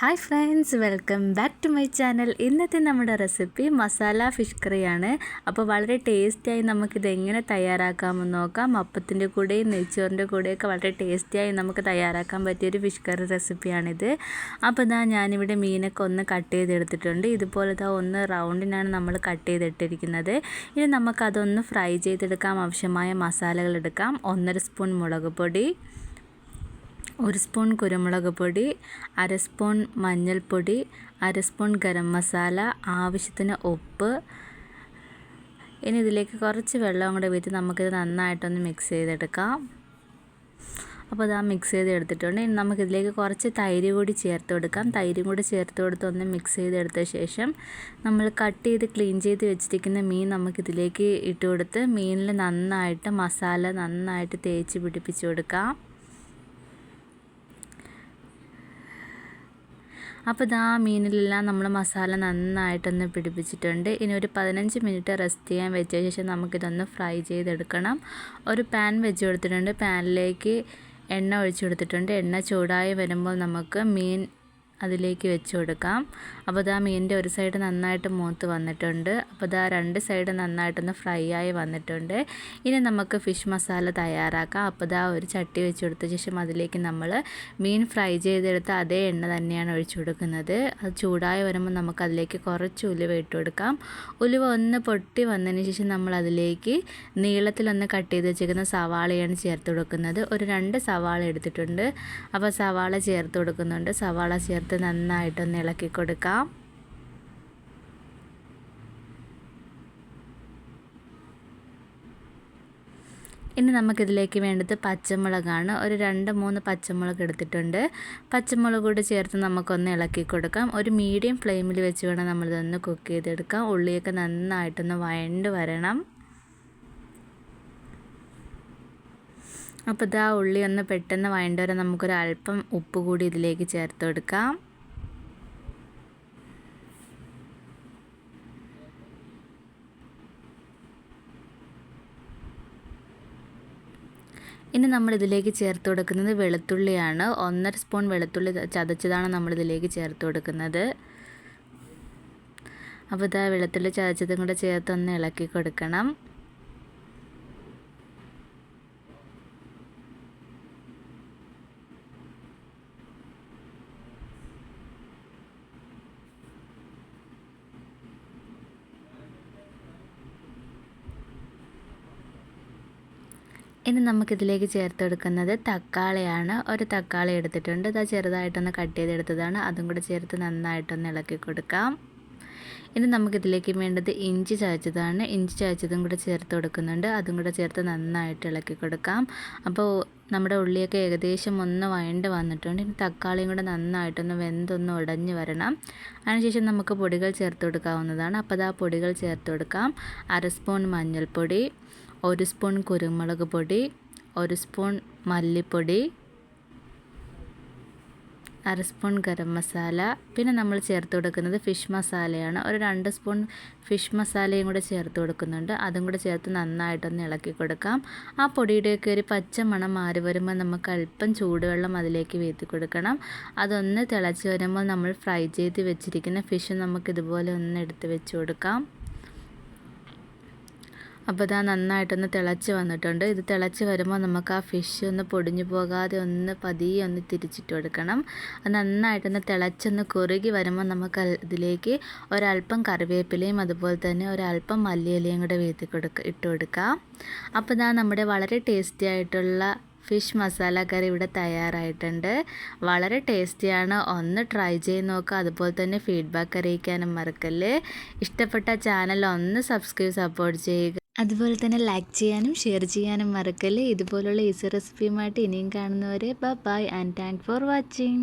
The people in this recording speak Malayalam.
Hi friends welcome back to my channel. ഇന്നത്തെ നമ്മുടെ റെസിപ്പി മസാല ഫിഷ് കറിയാണ്. അപ്പോൾ വളരെ ടേസ്റ്റിയായി നമുക്കിത് എങ്ങനെ തയ്യാറാക്കാമെന്ന് നോക്കാം. അപ്പത്തിന്റെ കൂടെയും നെയ്ച്ചോറിന്റെ കൂടെയൊക്കെ വളരെ ടേസ്റ്റിയായി നമുക്ക് തയ്യാറാക്കാൻ പറ്റിയൊരു ഫിഷ് കറി റെസിപ്പിയാണിത്. അപ്പോൾ ഇതാ ഞാനിവിടെ മീനൊക്കെ ഒന്ന് കട്ട് ചെയ്തെടുത്തിട്ടുണ്ട്. ഇതുപോലെ ഇതാ ഒന്ന് റൗണ്ടിനാണ് നമ്മൾ കട്ട് ചെയ്തിട്ടിരിക്കുന്നത്. ഇനി നമുക്കതൊന്ന് ഫ്രൈ ചെയ്തെടുക്കാം. ആവശ്യമായ മസാലകൾ എടുക്കാം ഒന്നര സ്പൂൺ മുളക് പൊടി ഒരു സ്പൂൺ കുരുമുളക് പൊടി അര സ്പൂൺ മഞ്ഞൾപ്പൊടി അര സ്പൂൺ ഗരം മസാല ആവശ്യത്തിന് ഉപ്പ്. ഇനി ഇതിലേക്ക് കുറച്ച് വെള്ളം കൂടെ വീട്ടി നമുക്കിത് നന്നായിട്ടൊന്ന് മിക്സ് ചെയ്തെടുക്കാം. അപ്പോൾ ഇതാ മിക്സ് ചെയ്ത് എടുത്തിട്ടുണ്ട്. ഇനി നമുക്കിതിലേക്ക് കുറച്ച് തൈര് കൂടി ചേർത്ത് കൊടുക്കാം. തൈരും കൂടി ചേർത്ത് കൊടുത്ത് ഒന്ന് മിക്സ് ചെയ്തെടുത്ത ശേഷം നമ്മൾ കട്ട് ചെയ്ത് ക്ലീൻ ചെയ്ത് വെച്ചിരിക്കുന്ന മീൻ നമുക്കിതിലേക്ക് ഇട്ട് കൊടുത്ത് മീനിൽ നന്നായിട്ട് മസാല നന്നായിട്ട് തേച്ച് പിടിപ്പിച്ച് കൊടുക്കാം. അപ്പോൾ ഇതാ മീനിലെല്ലാം നമ്മൾ മസാല നന്നായിട്ടൊന്ന് പിടിപ്പിച്ചിട്ടുണ്ട്. ഇനി ഒരു പതിനഞ്ച് മിനിറ്റ് റെസ്റ്റ് ചെയ്യാൻ വെച്ച ശേഷം നമുക്കിതൊന്ന് ഫ്രൈ ചെയ്തെടുക്കണം. ഒരു പാൻ വെച്ച് കൊടുത്തിട്ടുണ്ട്. പാനിലേക്ക് എണ്ണ ഒഴിച്ചു കൊടുത്തിട്ടുണ്ട്. എണ്ണ ചൂടായി വരുമ്പോൾ നമുക്ക് മീൻ അതിലേക്ക് വെച്ച് കൊടുക്കാം. അപ്പോൾ ഇതാ മീനിന്റെ ഒരു സൈഡ് നന്നായിട്ട് മൂത്ത് വന്നിട്ടുണ്ട്. അപ്പോൾ ഇതാ രണ്ട് സൈഡ് നന്നായിട്ടൊന്ന് ഫ്രൈ ആയി വന്നിട്ടുണ്ട്. ഇനി നമുക്ക് ഫിഷ് മസാല തയ്യാറാക്കാം. അപ്പോൾ ഇതാ ഒരു ചട്ടി വെച്ച് കൊടുത്ത ശേഷം അതിലേക്ക് നമ്മൾ മീൻ ഫ്രൈ ചെയ്തെടുത്ത അതേ എണ്ണ തന്നെയാണ് ഒഴിച്ചു കൊടുക്കുന്നത്. അത് ചൂടായി വരുമ്പോൾ നമുക്ക് അതിലേക്ക് കുറച്ച് ഉലുവ ഇട്ട് കൊടുക്കാം. ഉലുവ ഒന്ന് പൊട്ടി വന്നതിന് ശേഷം നമ്മൾ അതിലേക്ക് നീളത്തിലൊന്ന് കട്ട് ചെയ്ത് വെച്ചിരിക്കുന്ന സവാളയാണ് ചേർത്ത് കൊടുക്കുന്നത്. ഒരു രണ്ട് സവാള എടുത്തിട്ടുണ്ട്. അപ്പോൾ സവാള ചേർത്ത് കൊടുക്കുന്നുണ്ട്. സവാള ചേർത്ത് ചേർത്ത് നന്നായിട്ടൊന്ന് ഇളക്കി കൊടുക്കാം. ഇനി നമുക്കിതിലേക്ക് വേണ്ടത് പച്ചമുളകാണ്. ഒരു രണ്ട് മൂന്ന് പച്ചമുളക് എടുത്തിട്ടുണ്ട്. പച്ചമുളക് കൂടി ചേർത്ത് നമുക്കൊന്ന് ഇളക്കി കൊടുക്കാം. ഒരു മീഡിയം ഫ്ലെയിമിൽ വെച്ച് വേണം നമ്മളിതൊന്ന് കുക്ക് ചെയ്തെടുക്കാം. ഉള്ളിയൊക്കെ നന്നായിട്ടൊന്ന് വയണ്ട് വരണം. അപ്പോൾ ഇതാ ഉള്ളി ഒന്ന് പെട്ടെന്ന് നമുക്കൊരു അല്പം ഉപ്പ് കൂടി ഇതിലേക്ക് ചേർത്ത് കൊടുക്കാം. ഇനി നമ്മൾ ഇതിലേക്ക് ചേർത്ത് കൊടുക്കുന്നത് വെളുത്തുള്ളിയാണ്. ഒന്നര സ്പൂൺ വെളുത്തുള്ളി ചതച്ചതാണ് നമ്മൾ ഇതിലേക്ക് ചേർത്ത് കൊടുക്കുന്നത്. അപ്പോൾ ഇതാ വെളുത്തുള്ളി ചതച്ചതും കൂടെ ചേർത്ത് ഒന്ന് ഇളക്കി കൊടുക്കണം. ഇനി നമുക്കിതിലേക്ക് ചേർത്ത് കൊടുക്കുന്നത് തക്കാളിയാണ്. ഒരു തക്കാളി എടുത്തിട്ടുണ്ട്. അത് ചെറുതായിട്ടൊന്ന് കട്ട് ചെയ്തെടുത്തതാണ്. അതും കൂടെ ചേർത്ത് നന്നായിട്ടൊന്ന് ഇളക്കി കൊടുക്കാം. ഇനി നമുക്കിതിലേക്ക് വേണ്ടത് ഇഞ്ചി ചതച്ചതാണ്. ഇഞ്ചി ചതച്ചതും കൂടെ ചേർത്ത് കൊടുക്കുന്നുണ്ട്. അതും കൂടെ ചേർത്ത് നന്നായിട്ട് ഇളക്കി കൊടുക്കാം. അപ്പോൾ നമ്മുടെ ഉള്ളിയൊക്കെ ഏകദേശം ഒന്ന് വഴണ്ട് വന്നിട്ടുണ്ട്. ഇനി തക്കാളിയും കൂടെ നന്നായിട്ടൊന്ന് വെന്തൊന്ന് ഉടഞ്ഞ് വരണം. അതിനുശേഷം നമുക്ക് പൊടികൾ ചേർത്ത് കൊടുക്കാവുന്നതാണ്. അപ്പോൾ അത് ആ പൊടികൾ ചേർത്ത് കൊടുക്കാം. അര സ്പൂൺ മഞ്ഞൾപ്പൊടി. ഒരു സ്പൂൺ കുരുമുളക് പൊടി ഒരു സ്പൂൺ മല്ലിപ്പൊടി അര സ്പൂൺ ഗരം മസാല. പിന്നെ നമ്മൾ ചേർത്ത് കൊടുക്കുന്നത് ഫിഷ് മസാലയാണ്. ഒരു രണ്ട് സ്പൂൺ ഫിഷ് മസാലയും കൂടെ ചേർത്ത് കൊടുക്കുന്നുണ്ട്. അതും കൂടെ ചേർത്ത് നന്നായിട്ടൊന്ന് ഇളക്കി കൊടുക്കാം. ആ പൊടിയുടെയൊക്കെ ഒരു പച്ച മണം മാറി വരുമ്പോൾ നമുക്ക് അല്പം ചൂടുവെള്ളം അതിലേക്ക് വീഴ്ത്തി കൊടുക്കണം. അതൊന്ന് തിളച്ച് വരുമ്പോൾ നമ്മൾ ഫ്രൈ ചെയ്ത് വെച്ചിരിക്കുന്ന ഫിഷ് നമുക്ക് ഇതുപോലെ ഒന്ന് എടുത്ത് വെച്ച് കൊടുക്കാം. അപ്പോൾ ഇതാ നന്നായിട്ടൊന്ന് തിളച്ച് വന്നിട്ടുണ്ട്. ഇത് തിളച്ച് വരുമ്പോൾ നമുക്ക് ആ ഫിഷ് ഒന്ന് പൊടിഞ്ഞു പോകാതെ ഒന്ന് പതിയെ ഒന്ന് തിരിച്ചിട്ട് കൊടുക്കണം. അത് നന്നായിട്ടൊന്ന് തിളച്ചൊന്ന് കുറുകി വരുമ്പോൾ നമുക്ക് ഇതിലേക്ക് ഒരല്പം കറിവേപ്പിലയും അതുപോലെ തന്നെ ഒരല്പം മല്ലിയിലയും കൂടെ വീഴ്ത്തി കൊടുക്ക ഇട്ട് കൊടുക്കാം. അപ്പോൾ ഇതാ നമ്മുടെ വളരെ ടേസ്റ്റി ആയിട്ടുള്ള ഫിഷ് മസാല കറി ഇവിടെ തയ്യാറായിട്ടുണ്ട്. വളരെ ടേസ്റ്റിയാണ് ഒന്ന് ട്രൈ ചെയ്ത് നോക്കുക അതുപോലെ തന്നെ ഫീഡ്ബാക്ക് അറിയിക്കാനും മറക്കല്ലേ. ഇഷ്ടപ്പെട്ട ചാനൽ ഒന്ന് സബ്സ്ക്രൈബ് സപ്പോർട്ട് ചെയ്യുക. അതുപോലെ തന്നെ ലൈക്ക് ചെയ്യാനും ഷെയർ ചെയ്യാനും മറക്കല്ലേ. ഇതുപോലുള്ള ഈസി റെസിപ്പിയുമായിട്ട് ഇനിയും കാണുന്നവരെ bye and thank for watching